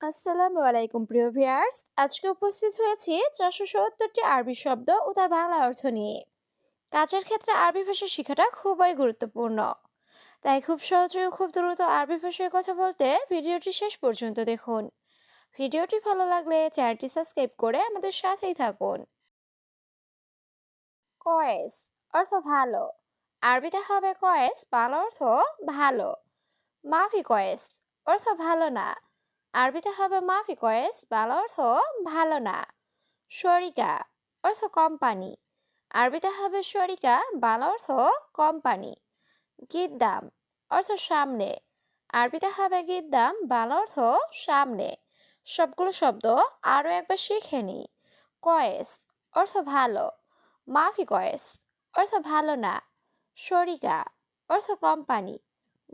আসসালামু আলাইকুম, প্রিয় ভিউয়ার্স। আজকে উপস্থিত হয়েছি চারশো সত্তরটি আরবি শব্দ ও তার বাংলা অর্থ নিয়ে। কাজের ক্ষেত্রে আরবি ভাষা শেখাটা খুবই গুরুত্বপূর্ণ। তাই খুব সহজে ও খুব দ্রুত আরবি ভাষায় কথা বলতে ভিডিওটি শেষ পর্যন্ত দেখুন। ভিডিওটি ভালো লাগলে চ্যানেলটি সাবস্ক্রাইব করে আমাদের সাথেই থাকুন। কয়েস অর্থ ভালো। আরবিতে হবে কয়েস, বাংলা অর্থ ভালো। মাফি কয়েস অর্থ ভালো না। আরবিতে হবে মাফি কয়েস, বাংলা অর্থ ভালো না শরিকা অর্থ কোম্পানি, আরবিতে হবে শরিকা বাংলা অর্থ কোম্পানি, গিদ্দাম অর্থ সামনে, আরবিতে হবে গিদ্দাম, বাংলা অর্থ সামনে, সবগুলো শব্দ আরও একবার শিখে নিই, কয়েস অর্থ ভালো, মাফি কয়েস অর্থ ভালো না শরিকা অর্থ কোম্পানি,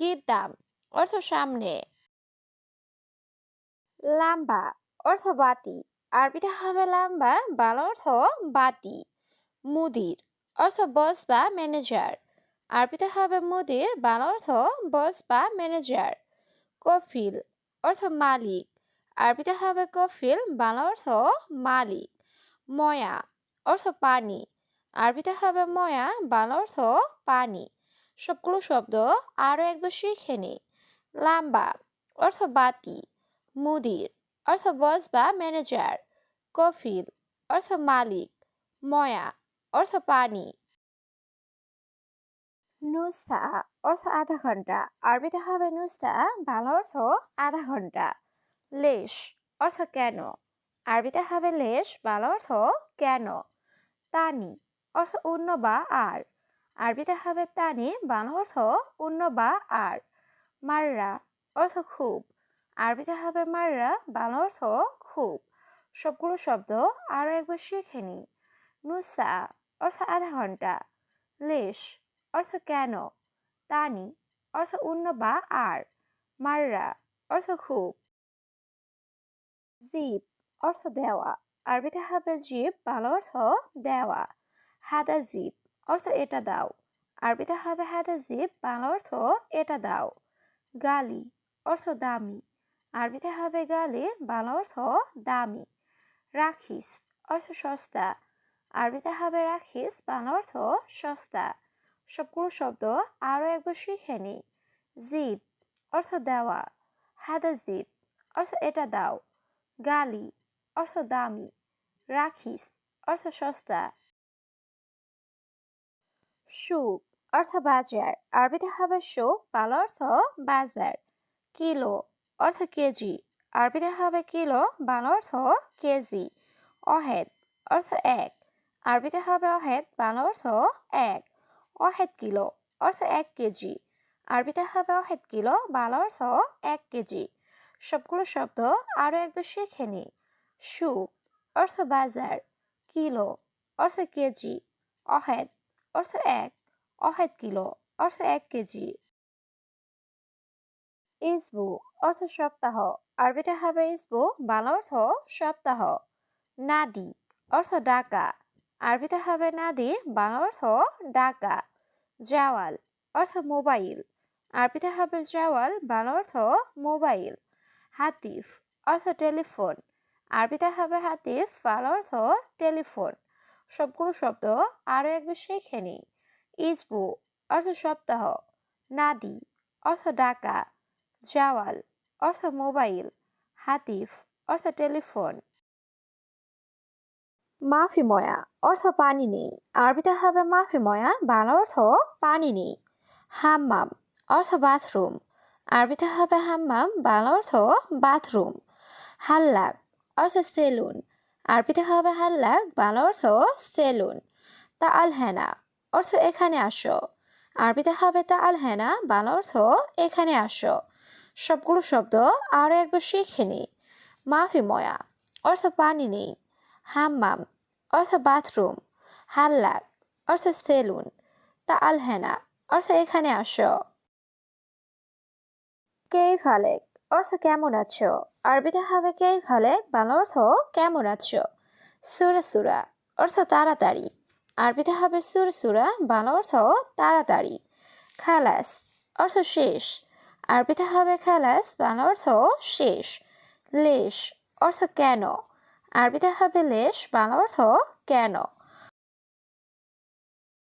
গিদ্দাম অর্থ সামনে। লাম্বা অর্থ বাতি। আরবিতে হবে লাম্বা, বাংলা অর্থ বাতি। মুদির অর্থ বস বা ম্যানেজার আরবিতে হবে মুদির, বাংলা অর্থ বস বা ম্যানেজার কফিল অর্থ মালিক। আরবিতে হবে কফিল, বাংলা অর্থ মালিক। ময়া অর্থ পানি। আরবিতে হবে ময়া, বাংলা অর্থ পানি। সবগুলো শব্দ আরও একবার শিখে নিই লাম্বা অর্থ বাতি। মুদির অর্থ বস বা ম্যানেজার কফিল অর্থ মালিক, ময়া অর্থ পানি। নুসা অর্থ আধা ঘণ্টা। আরবিতে হবে নুসা ভালো অর্থ আধা ঘণ্টা। লেশ অর্থ কেন? আরবিতে হবে লেশ, ভালো অর্থ কেন? তানি, অর্থ অন্য বা আর। আরবিতে হবে তানি বাংলা অর্থ অন্য বা আর। মাররা, অর্থ খুব। আরবিতে হবে মাররা বাংলা অর্থ খুব। সবগুলো শব্দ আরও একবার শিখে নিই। নুসা, অর্থ আধা ঘণ্টা। লেশ, অর্থ কেন? তানি, অর্থ অন্য বা আর। মাররা, অর্থ খুব। জিপ অর্থ দেওয়া। আরবিতে হবে জিপ বাংলা অর্থ দেওয়া। হাদা জিপ অর্থ এটা দাও। আরবিতে হবে হাদা জিপ বাংলা অর্থ এটা দাও। গালি, অর্থ দামি। আরবিতে হবে গালি, বাংলা অর্থ দামি। রাখিস অর্থ সস্তা। আরবিতে হবে রাখিস, বাংলা অর্থ সস্তা। সবগুলো শব্দ আরও একবার শিখে নিই জিপ অর্থ দেওয়া। হাদা জিপ অর্থ এটা দাও। গালি অর্থ দামি। রাখিস অর্থ সস্তা। সুক অর্থ বাজার। আরবিতে হবে সুক বাংলা অর্থ বাজার। কিলো অর্থ কেজি। আরবিতে হবে কিলো, বাংলা অর্থ কেজি। অহেদ, অর্থ এক। আরবিতে হবে অহেদ, বাংলা অর্থ এক। অহেদ কিলো, অর্থ এক কেজি। আরবিতে হবে অহেদ কিলো, বাংলা অর্থ এক কেজি। সবগুলো শব্দ আরও একবার শিখে নিই সুক অর্থ বাজার। কিলো, অর্থ কেজি। অহেদ, অর্থ এক। অহেদ কিলো, অর্থ এক কেজি। ইসবু অর্থ সপ্তাহ। আরবিতে হবে ইসবু, বাংলা অর্থ সপ্তাহ। নাদি অর্থ ডাকা। আরবিতে হবে নাদি, বাংলা অর্থ ডাকা। জাওয়াল অর্থ মোবাইল। আরবিতে হবে জাওয়াল, বাংলা অর্থ মোবাইল। হাতিফ অর্থ টেলিফোন। আরবিতে হবে হাতিফ, বাংলা অর্থ টেলিফোন। সবগুলো শব্দ আরও একবার শিখে নিই। ইসবু অর্থ সপ্তাহ। নাদি অর্থ ডাকা। জাওয়াল অর্থ মোবাইল হাতিফ অর্থ টেলিফোন মাফি ময়া অর্থ পানি নেই আরবিতে হবে মাফি ময়া বাংলা অর্থ পানি নেই হাম্মাম অর্থ বাথরুম আরবিতে হবে হাম্মাম বাংলা অর্থ বাথরুম হাল্লাক অর্থ সেলুন আরবিতে হবে হাল্লাক বাংলা অর্থ সেলুন তা আল হেনা অর্থ এখানে আসো আরবিতে হবে তা আল হেনা বাংলা অর্থ এখানে আসো সবগুলো শব্দ আরও একবার শিখে নিই। মাফি ময়া, অর্থ পানি নেই। হাম্মাম, অর্থ বাথরুম। হাল্লাক, অর্থ সেলুন। তা আল হেনা অর্থ এখানে আসো। কেই ফালেক অর্থ কেমন আছো? আরবিতে হবে কেই ফালেক বাংলা অর্থ কেমন আছো? সুরা সুরা, অর্থ তাড়াতাড়ি। আরবিতে হবে সুর সুরা, বাংলা অর্থ তাড়াতাড়ি। খালাস, অর্থ শেষ। আরবিতে হবে খালাস বাংলা অর্থ শেষ। লেশ অর্থ কেন? আরবিতে হবে লেশ বাংলা অর্থ কেন?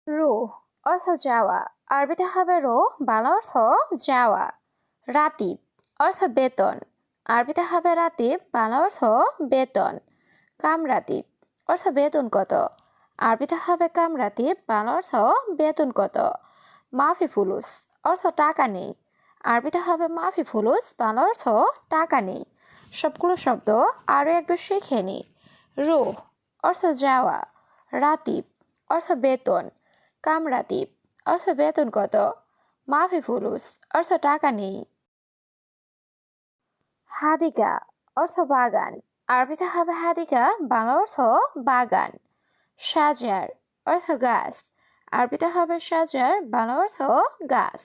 রুহ অর্থ যাওয়া। আরবিতে হবে রো বাংলা অর্থ যাওয়া। রাতিব অর্থ বেতন। আরবিতে হবে রাতিব বাংলা অর্থ বেতন। কামরাতিব অর্থ বেতন কত? আরবিতে হবে কামরাতিব বাংলা অর্থ বেতন কত? মাফি ফুলুস অর্থ টাকা নেই। আরবিতে হবে মাফি ফুলুস বাংলা অর্থ টাকা নেই। সবগুলো শব্দ আরও একটু শিখে নি। রুহ, অর্থ যাওয়া। রাতিব, অর্থ বেতন। কামরাতিব, অর্থ বেতন কত? মাফি ফুলুস অর্থ টাকা নেই। হাদিকা, অর্থ বাগান। আরবিতে হবে হাদিকা, বাংলা অর্থ বাগান। সাজার, অর্থ গাছ। আরবিতে হবে সাজার, বাংলা অর্থ গাছ।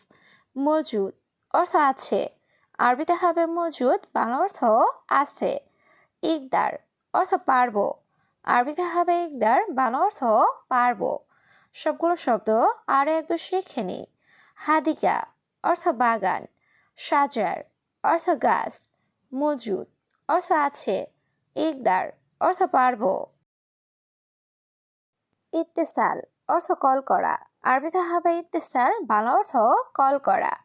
মজুদ অর্থ আছে। আরবিতে হবে মজুদ, বাংলা অর্থ আছে। ইকদার, অর্থ পারব। আরবিতে হবে ইকদার, বাংলা অর্থ পারব। সবগুলো শব্দ আরও একবার শিখে নি হাদিকা, অর্থ বাগান। সাজার, অর্থ গাছ। মজুদ, অর্থ আছে। ইকদার, অর্থ পারব। ইত্তেসাল, অর্থ কল করা। আরবিতে হবে ইত্তেসাল, বাংলা অর্থ কল করা।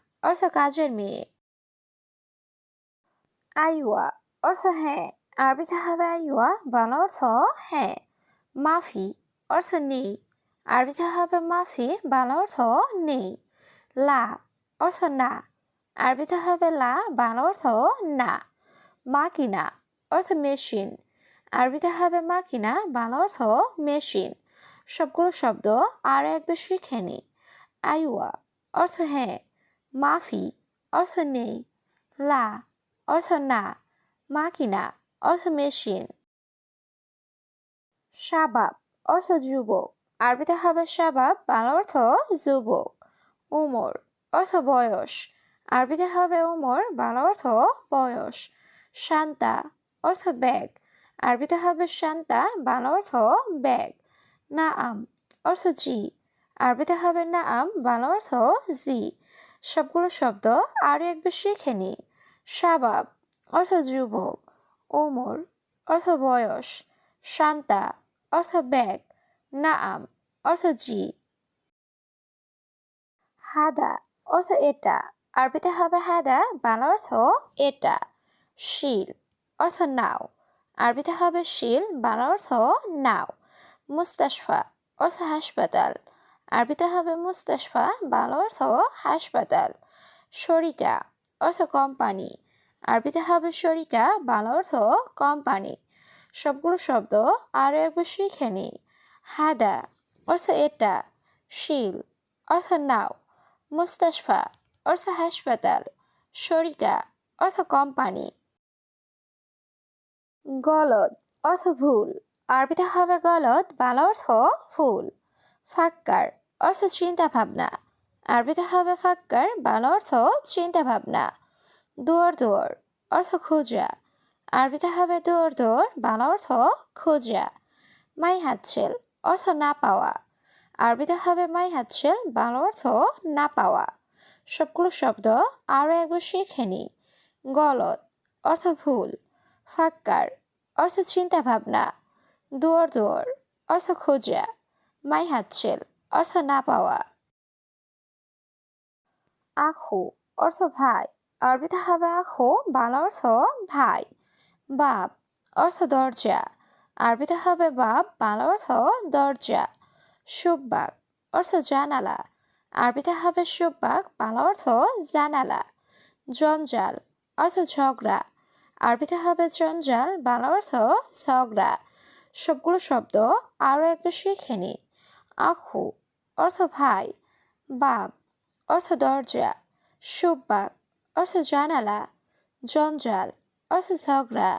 অর্থ কাজের মেয়ে। আইওয়া অর্থ হ্যাঁ। আরবিতে হবে আইওয়া বাংলা অর্থ হ্যাঁ। মাফি, অর্থ নেই। আরবিতে হবে মাফি, বাংলা অর্থ নেই। লা, অর্থ না। আরবিতে হবে লা, বাংলা অর্থ না। মাকিনা, অর্থ মেশিন। আরবিতে হবে মাকিনা, বাংলা অর্থ মেশিন। সবগুলো শব্দ আর একবার শিখে নি আইওয়া অর্থ হ্যাঁ। মাফি অর্থ নেই। লা অর্থ না। মাকিনা অর্থ মেশিন। শাবাব অর্থ যুবক। আরবিতে হবে শাবাব, বাংলা অর্থ যুবক। উমর অর্থ বয়স। আরবিতে হবে উমর, বাংলা অর্থ বয়স। শান্তা অর্থ ব্যাগ। আরবিতে হবে শান্তা, বাংলা অর্থ ব্যাগ। না আম অর্থ জি। আরবিতে হবে না আম বাংলা অর্থ জি। সবগুলো শব্দ আরও একবার শিখে নি শাবাব অর্থ যুবক, ওমর, অর্থ বয়স, শান্তা, অর্থ ব্যাগ নাম অর্থ জি। হাদা, অর্থ এটা। আরবিতে হবে হাদা, বাংলা অর্থ এটা। শিল, অর্থ নাও। আরবিতে হবে শিল, বাংলা অর্থ নাও। মুস্তাশফা, অর্থ হাসপাতাল। আরবিতে হবে মুস্তাশফা, বাংলা অর্থ হাসপাতাল। শরিকা অর্থ কোম্পানি। আরবিতে হবে শরিকা বাংলা অর্থ কোম্পানি। সবগুলো শব্দ আরও একবার শিখে নি। হাদা অর্থ এটা, শিল অর্থ নাও। মুস্তাশফা অর্থ হাসপাতাল। শরিকা অর্থ কোম্পানি। গলদ অর্থ ভুল। আরবিতে হবে গলদ, বাংলা অর্থ ভুল। ফাক্কার অর্থ চিন্তা ভাবনা আরবিতে হবে ফাক্কার বাংলা অর্থ চিন্তা ভাবনা দুয়ার দুয়ার অর্থ খোঁজা। আরবিতে হবে দুয়ার দুয়ার বাংলা অর্থ খোঁজা। মাই হাতছেল অর্থ না পাওয়া। আরবিতে হবে মাই হাতছেল বাংলা অর্থ না পাওয়া। সবগুলো শব্দ আরও একবার শিখে নি। গলত অর্থ ভুল। ফাক্কার অর্থ চিন্তা ভাবনা দুয়ার দুয়ার অর্থ খোঁজা। মাই হাতছেল অর্থ না পাওয়া। আখু, অর্থ ভাই। আরবিতে হবে আখু, বাংলা অর্থ ভাই। বাপ, অর্থ দরজা। আরবিতে হবে বাপ, বাংলা অর্থ দরজা। সুব্বাক, অর্থ জানালা। আরবিতে হবে সুব্বাক, বাংলা অর্থ জানালা। জঞ্জাল, অর্থ ঝগড়া। আরবিতে হবে জঞ্জাল, বাংলা অর্থ ঝগড়া। সবগুলো শব্দ আরও একটু শিখে নি আখু অর্থ ভাই বাপ অর্থ দরজা সুব্বাক অর্থ জানালা জঞ্জাল অর্থ ঝগড়া।